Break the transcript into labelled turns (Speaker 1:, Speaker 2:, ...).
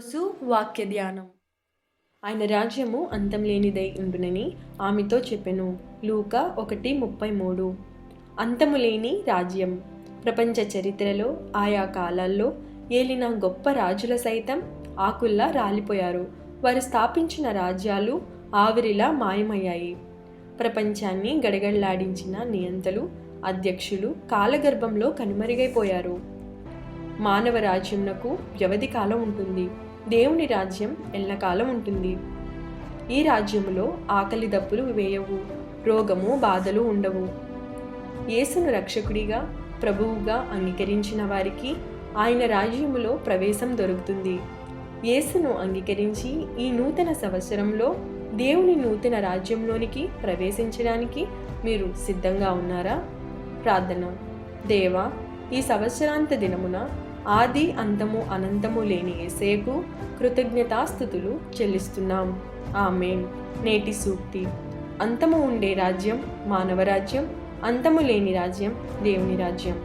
Speaker 1: రోజు వాక్య ధ్యానం. ఆయన రాజ్యము అంతం లేనిదై ఉండునని ఆమెతో చెప్పెను. లూక ఒకటి ముప్పై మూడు. అంతము లేని రాజ్యం. ప్రపంచ చరిత్రలో ఆయా కాలాల్లో ఏలిన గొప్ప రాజుల సైతం ఆకుల్లా రాలిపోయారు. వారు స్థాపించిన రాజ్యాలు ఆవిరిలా మాయమయ్యాయి. ప్రపంచాన్ని గడగడలాడించిన నియంతలు అధ్యక్షులు కాలగర్భంలో కనుమరుగైపోయారు. మానవ రాజ్యంనకు వ్యవధి కాలం ఉంటుంది. దేవుని రాజ్యం ఎల్లకాలం ఉంటుంది. ఈ రాజ్యములో ఆకలి దప్పులు వేయవు రోగము బాధలు ఉండవు. యేసును రక్షకుడిగా ప్రభువుగా అంగీకరించిన వారికి ఆయన రాజ్యములో ప్రవేశం దొరుకుతుంది. యేసును అంగీకరించి ఈ నూతన సంవత్సరంలో దేవుని నూతన రాజ్యంలోనికి ప్రవేశించడానికి మీరు సిద్ధంగా ఉన్నారా? ప్రార్థన. దేవా ఈ సంవత్సరాంత దినమున ఆది అంతము అనంతము లేని ఏసేకు కృతజ్ఞతాస్థుతులు చెల్లిస్తున్నాం. ఆమెన్. నేటి సూక్తి. అంతము ఉండే రాజ్యం మానవ రాజ్యం అంతము లేని రాజ్యం దేవుని రాజ్యం.